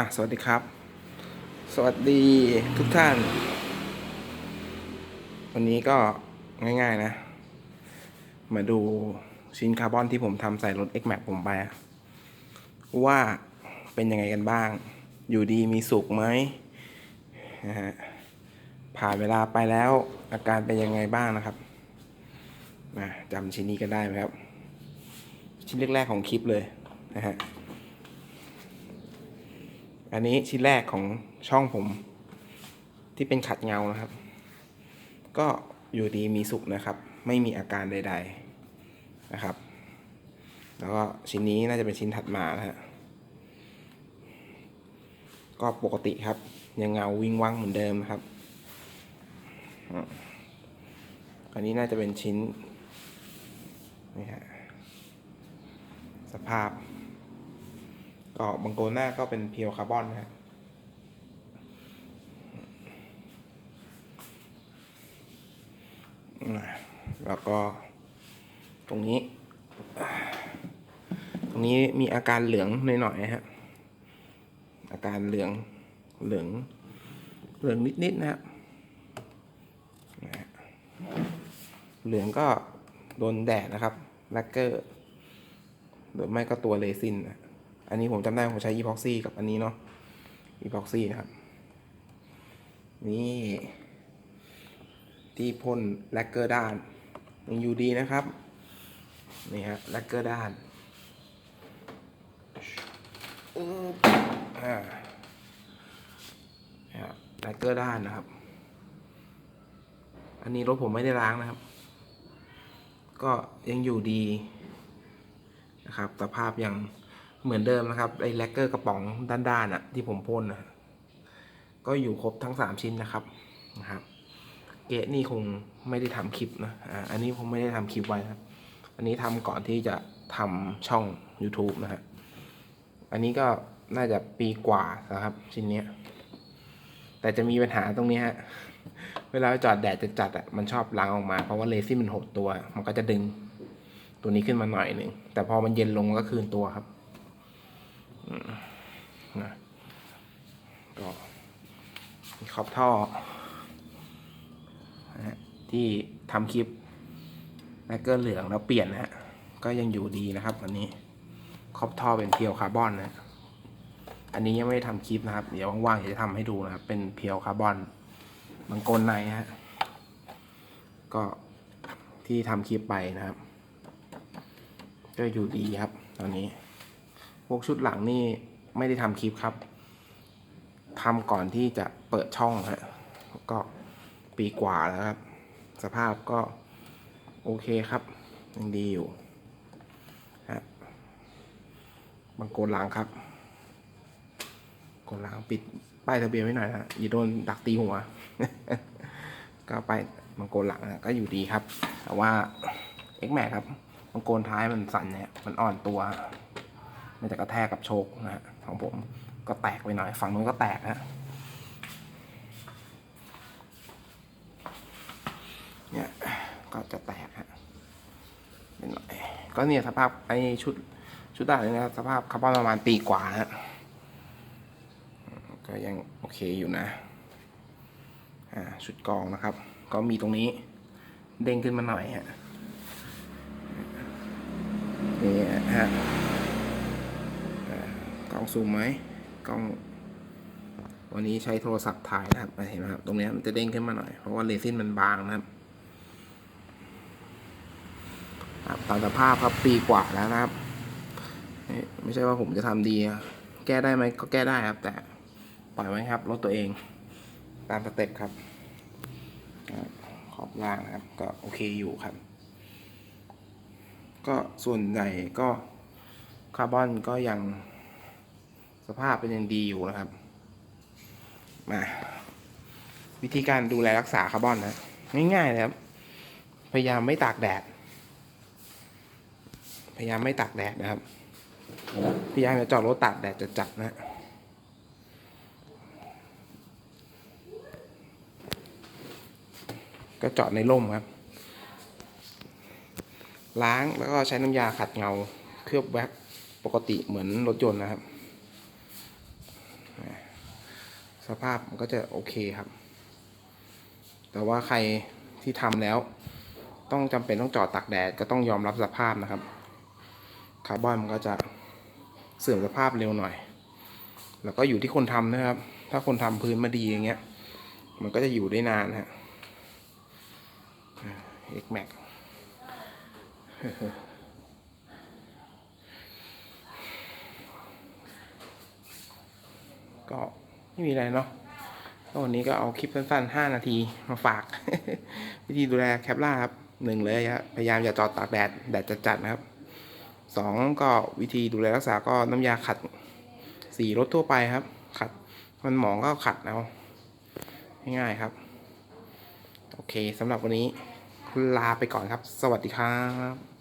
อะสวัสดีครับ สวัสดีทุกท่าน วันนี้ก็ง่ายๆนะ มาดูชิ้นคาร์บอนที่ผมทำใส่รถ X Max ผมไป ว่าเป็นยังไงกันบ้าง อยู่ดีมีสุขไหมนะฮะผ่านเวลาไปแล้วอาการเป็นยังไงบ้างนะครับนะจำชิ้นนี้กันได้ไหมครับ ชิ้นแรกๆของคลิปเลยนะฮะ อันนี้ชิ้นแรกของช่องผม ที่เป็นขัดเงานะครับ ก็อยู่ดีมีสุขนะครับ ไม่มีอาการใด ๆนะครับ แล้วก็ชิ้นนี้น่าจะเป็นชิ้นถัดมานะฮะก็ปกติครับยังเงาวิ่งวังเหมือนเดิมครับ อันนี้น่าจะเป็นชิ้นนี่ฮะสภาพ ก็บางโกนหน้าก็เป็นเพียวคาร์บอนนะฮะแล้วก็ตรงนี้ ตรงนี้มีอาการเหลืองหน่อยๆนะฮะ อาการเหลือง เหลือง เหลืองนิดๆนะฮะนะฮะเหลืองก็โดนแดดนะครับ แลกเกอร์ หรือไม่ก็ตัวเรซินนะ อันนี้ผมจำได้ผมใช้อีพ็อกซี่กับอันนี้เนาะอีพ็อกซี่นะครับ นี่ที่พ่นแลกเกอร์ด้านยังอยู่ดีนะครับ นี่ฮะแลกเกอร์ด้านอ่าแลกเกอร์ด้านนะครับ อันนี้รถผมไม่ได้ล้างนะครับ ก็ยังอยู่ดีนะครับสภาพยัง เหมือนเดิมนะครับไอ้แลกเกอร์กระป๋องด้านๆอะที่ผมพ่นนะก็อยู่ครบทั้ง3ชิ้นนะครับนะครับ เกะนี่คงไม่ได้ทำคลิปนะอ่าอันนี้ผมไม่ได้ทำคลิปไว้ครับ อันนี้ทำก่อนที่จะทำช่อง YouTube นะฮะอันนี้ก็น่าจะปีกว่านะครับ ชิ้นเนี้ย แต่จะมีปัญหาตรงนี้ฮะเวลาจอดแดดจัดๆอะมันชอบล้างออกมาเพราะว่าเลซี่มันหดตัว มันก็จะดึงตัวนี้ขึ้นมาหน่อยหนึ่งแต่พอมันเย็นลงก็คืนตัวครับ นะก็ขอบท่อ ที่ทำคลิปแลกเกอร์เหลืองแล้วเปลี่ยนนะฮะก็ยังอยู่ดีนะครับอันนี้ขอบท่อเป็นเพียวคาร์บอนนะอันนี้ยังไม่ได้ทำคลิปนะครับ เดี๋ยวว่างๆจะทำให้ดูนะครับ เป็นเพียวคาร์บอนบางกลในฮะก็ที่ทำคลิปไปนะครับ ก็อยู่ดีครับ ตอนนี้พวกชุดหลังนี่ ไม่ได้ทำคลิปครับทำก่อนที่จะเปิดช่องฮะก็ปีกว่าแล้วครับ สภาพก็โอเคครับ ยังดีอยู่ฮะบางโกนหลังครับโกนหลังปิดป้ายทะเบียนไว้หน่อยนะอย่าโดนดักตีหัว ก็ไปบางโกนหลังนะก็อยู่ดีครับ แต่ว่า X Max ครับบางโกนท้ายมันสั่นเนี่ยมันอ่อนตัว มันจะกระแทกกับโชคนะฮะ ของผมก็แตกไปหน่อย ฝั่งนู้นก็แตกฮะเนี่ยก็จะแตกฮะเป็นหน่อยก็เนี่ยสภาพไอ้ชุดชุดด้านนี้นะสภาพคาร์บอนประมาณปีกว่าฮะก็ยังโอเคอยู่นะอ่าชุดกองนะครับ ก็มีตรงนี้เด้งขึ้นมาหน่อยฮะนี่ฮะ องซูมไหมกล้อง วันนี้ใช้โทรศัพท์ถ่ายนะครับเห็นไหมครับ ตรงนี้มันจะเด้งขึ้นมาหน่อย เพราะว่าเรซินมันบางนะครับครับตามสภาพครับปีกว่าแล้วนะครับ ไม่ใช่ว่าผมจะทำดีแก้ได้ไหมก็แก้ได้ครับ แต่ปล่อยไว้ครับรถตัวเองตามสเต็ปครับ ขอบล่างนะครับ ก็โอเคอยู่ครับ ก็ส่วนใหญ่ก็คาร์บอนก็ยัง สภาพเป็นยังดีอยู่นะครับ มาวิธีการดูแลรักษาคาร์บอนนะง่ายๆเลยครับ พยายามไม่ตากแดด พยายามไม่ตากแดดนะครับ พยายามจะจอดรถตากแดดจัดๆนะก็จอดในร่มครับ ล้างแล้วก็ใช้น้ำยาขัดเงา เคลือบแว็กปกติเหมือนรถยนต์นะครับ สภาพมันก็จะโอเคครับ แต่ว่าใครที่ทำแล้ว ต้องจำเป็นต้องจอดตากแดดก็ต้องยอมรับสภาพนะครับ คาร์บอนมันก็จะเสื่อมสภาพเร็วหน่อย แล้วก็อยู่ที่คนทำนะครับ ถ้าคนทำพื้นมาดีอย่างเงี้ย มันก็จะอยู่ได้นานฮะ X Max ก็ไม่มีอะไรเนาะก็วันนี้ก็เอาคลิปสั้นๆ 5 นาทีมาฝาก วิธีดูแลแคปล่าครับหนึ่งเลยครับพยายามอย่าจอดตากแดดแดดจัดๆนะครับสองก็วิธีดูแลรักษาก็น้ำยาขัดสีรถทั่วไปครับ ขัดมันหมองก็ขัดเอาง่ายๆครับ โอเคสำหรับวันนี้ลาไปก่อนครับ สวัสดีครับ